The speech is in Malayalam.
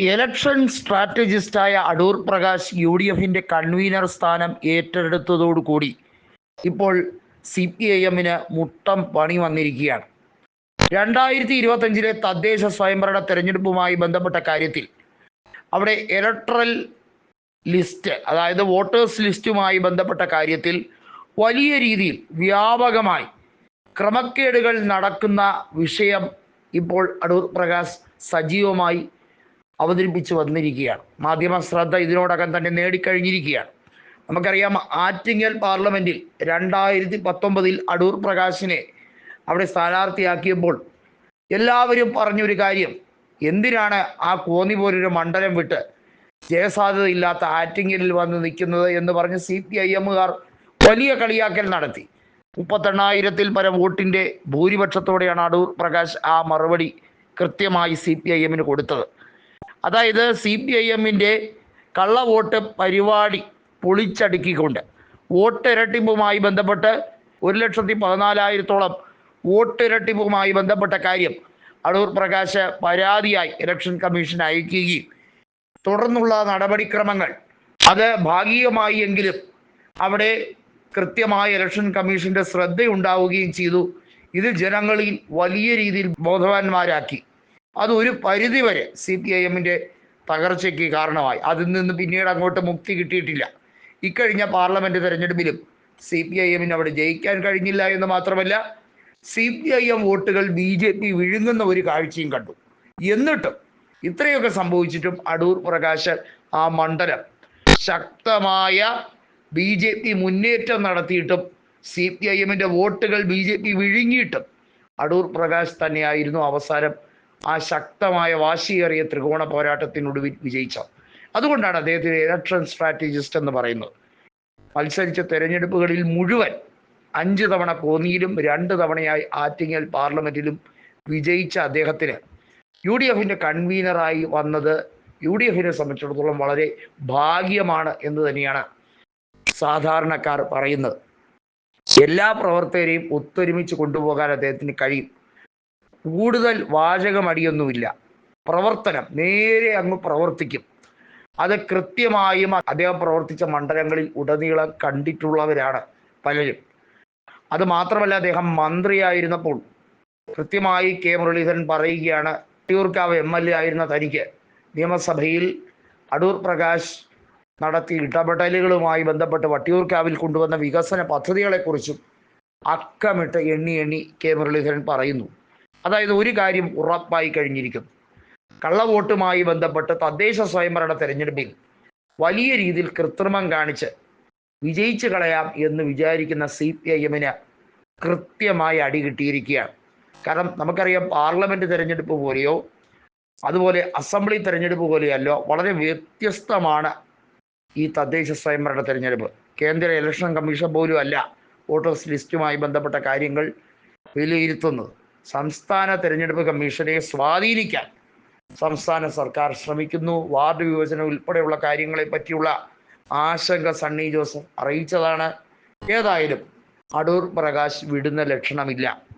ഇലക്ഷൻ സ്ട്രാറ്റജിസ്റ്റായ അടൂർ പ്രകാശ് യു ഡി എഫിന്റെ കൺവീനർ സ്ഥാനം ഏറ്റെടുത്തതോടുകൂടി ഇപ്പോൾ സി പി ഐ എമ്മിന് മുട്ടം പണി വന്നിരിക്കുകയാണ്. രണ്ടായിരത്തി ഇരുപത്തഞ്ചിലെ തദ്ദേശ സ്വയംഭരണ തെരഞ്ഞെടുപ്പുമായി ബന്ധപ്പെട്ട കാര്യത്തിൽ അവിടെ ഇലക്ട്രൽ ലിസ്റ്റ് അതായത് വോട്ടേഴ്സ് ലിസ്റ്റുമായി ബന്ധപ്പെട്ട കാര്യത്തിൽ വലിയ രീതിയിൽ വ്യാപകമായി ക്രമക്കേടുകൾ നടക്കുന്ന വിഷയം ഇപ്പോൾ അടൂർ പ്രകാശ് സജീവമായി അവതരിപ്പിച്ചു വന്നിരിക്കുകയാണ്. മാധ്യമ ശ്രദ്ധ ഇതിനോടകം തന്നെ നേടിക്കഴിഞ്ഞിരിക്കുകയാണ്. നമുക്കറിയാം ആറ്റിങ്ങൽ പാർലമെന്റിൽ രണ്ടായിരത്തി പത്തൊമ്പതിൽ അടൂർ പ്രകാശിനെ അവിടെ സ്ഥാനാർത്ഥിയാക്കിയപ്പോൾ എല്ലാവരും പറഞ്ഞൊരു കാര്യം എന്തിനാണ് ആ കോന്നി പോലൊരു മണ്ഡലം വിട്ട് ജയസാധ്യതയില്ലാത്ത ആറ്റിങ്ങലിൽ വന്ന് നിൽക്കുന്നത് എന്ന് പറഞ്ഞ് സി പി ഐ എമ്മുകാർ വലിയ കളിയാക്കൽ നടത്തി. മുപ്പത്തെണ്ണായിരത്തിൽ പരം വോട്ടിന്റെ ഭൂരിപക്ഷത്തോടെയാണ് അടൂർ പ്രകാശ് ആ മറുപടി കൃത്യമായി സി പി ഐ എമ്മിന് കൊടുത്തത്. അതായത് സി പി ഐ എമ്മിന്റെ കള്ളവോട്ട് പരിപാടി പൊളിച്ചടുക്കിക്കൊണ്ട് വോട്ട് ഇരട്ടിപ്പുമായി ബന്ധപ്പെട്ട് ഒരു ലക്ഷത്തി പതിനാലായിരത്തോളം വോട്ട് ഇരട്ടിപ്പുമായി ബന്ധപ്പെട്ട കാര്യം അടൂർ പ്രകാശ് പരാതിയായി ഇലക്ഷൻ കമ്മീഷൻ അയക്കുകയും തുടർന്നുള്ള നടപടിക്രമങ്ങൾ അത് ഭാഗികമായി എങ്കിലും അവിടെ കൃത്യമായ ഇലക്ഷൻ കമ്മീഷന്റെ ശ്രദ്ധയുണ്ടാവുകയും ചെയ്തു. ഇത് ജനങ്ങളിൽ വലിയ രീതിയിൽ ബോധവാന്മാരാക്കി. അത് ഒരു പരിധിവരെ സി പി ഐ എമ്മിന്റെ തകർച്ചയ്ക്ക് കാരണമായി. അതിൽ നിന്ന് പിന്നീട് അങ്ങോട്ട് മുക്തി കിട്ടിയിട്ടില്ല. ഇക്കഴിഞ്ഞ പാർലമെന്റ് തെരഞ്ഞെടുപ്പിലും സി പി ഐ എമ്മിന് അവിടെ ജയിക്കാൻ കഴിഞ്ഞില്ല എന്ന് മാത്രമല്ല സി പി ഐ എം വോട്ടുകൾ ബി ജെ പി വിഴുങ്ങുന്ന ഒരു കാഴ്ചയും കണ്ടു. എന്നിട്ടും ഇത്രയൊക്കെ സംഭവിച്ചിട്ടും അടൂർ പ്രകാശൻ ആ മണ്ഡലം ശക്തമായ ബി ജെ പി മുന്നേറ്റം നടത്തിയിട്ടും സി പി ഐ എമ്മിന്റെ വോട്ടുകൾ ബി ജെ പി വിഴുങ്ങിയിട്ടും അടൂർ പ്രകാശ് തന്നെയായിരുന്നു അവസാനം ആ ശക്തമായ വാശിയേറിയ ത്രികോണ പോരാട്ടത്തിനൊടുവിൽ വിജയിച്ച. അതുകൊണ്ടാണ് അദ്ദേഹത്തിന് ഇലക്ഷൻ സ്ട്രാറ്റജിസ്റ്റ് എന്ന് പറയുന്നത്. മത്സരിച്ച തെരഞ്ഞെടുപ്പുകളിൽ മുഴുവൻ അഞ്ച് തവണ കോന്നിയിലും രണ്ട് തവണയായി ആറ്റിങ്ങൽ പാർലമെന്റിലും വിജയിച്ച അദ്ദേഹത്തിന് യു ഡി എഫിന്റെ കൺവീനറായി വന്നത് യു ഡി എഫിനെ സംബന്ധിച്ചിടത്തോളം വളരെ ഭാഗ്യമാണ് എന്ന് തന്നെയാണ് സാധാരണക്കാർ പറയുന്നത്. എല്ലാ പ്രവർത്തകരെയും ഒത്തൊരുമിച്ച് കൊണ്ടുപോകാൻ അദ്ദേഹത്തിന് കഴിയും. കൂടുതൽ വാചകമടിയൊന്നുമില്ല. പ്രവർത്തനം നേരെ അങ്ങ് പ്രവർത്തിക്കും. അത് കൃത്യമായും അദ്ദേഹം പ്രവർത്തിച്ച മണ്ഡലങ്ങളിൽ ഉടനീളം കണ്ടിട്ടുള്ളവരാണ് പലരും. അത് മാത്രമല്ല അദ്ദേഹം മന്ത്രിയായിരുന്നപ്പോൾ കൃത്യമായി കെ മുരളീധരൻ പറയുകയാണ് അട്ടിയൂർക്കാവ് എം എൽ എ ആയിരുന്ന തനിക്ക് നിയമസഭയിൽ അടൂർ പ്രകാശ് നടത്തിയ ഇടപെടലുകളുമായി ബന്ധപ്പെട്ട് വട്ടിയൂർക്കാവിൽ കൊണ്ടുവന്ന വികസന പദ്ധതികളെക്കുറിച്ചും അക്കമിട്ട് എണ്ണി എണ്ണി കെ മുരളീധരൻ പറയുന്നു. അതായത് ഒരു കാര്യം ഉറപ്പായി കഴിഞ്ഞിരിക്കുന്നു. കള്ളവോട്ടുമായി ബന്ധപ്പെട്ട് തദ്ദേശ സ്വയംഭരണ തെരഞ്ഞെടുപ്പിൽ വലിയ രീതിയിൽ കൃത്രിമം കാണിച്ച് വിജയിച്ചു കളയാം എന്ന് വിചാരിക്കുന്ന സി പി ഐ എമ്മിന് കൃത്യമായി അടി കിട്ടിയിരിക്കുകയാണ്. കാരണം നമുക്കറിയാം പാർലമെന്റ് തെരഞ്ഞെടുപ്പ് പോലെയോ അതുപോലെ അസംബ്ലി തെരഞ്ഞെടുപ്പ് പോലെയല്ലോ വളരെ വ്യത്യസ്തമാണ് ഈ തദ്ദേശ സ്വയംഭരണ തെരഞ്ഞെടുപ്പ്. കേന്ദ്ര ഇലക്ഷൻ കമ്മീഷൻ പോലും അല്ല വോട്ടേഴ്സ് ലിസ്റ്റുമായി ബന്ധപ്പെട്ട കാര്യങ്ങൾ വിലയിരുത്തുന്നത്. സംസ്ഥാന തെരഞ്ഞെടുപ്പ് കമ്മീഷനെ സ്വാധീനിക്കാൻ സംസ്ഥാന സർക്കാർ ശ്രമിക്കുന്നു. വാർഡ് വിഭജനം ഉൾപ്പെടെയുള്ള കാര്യങ്ങളെ പറ്റിയുള്ള ആശങ്ക സണ്ണി ജോസഫ് അറിയിച്ചതാണ്. ഏതായാലും അടൂർ പ്രകാശ് വിടുന്ന ലക്ഷണമില്ല.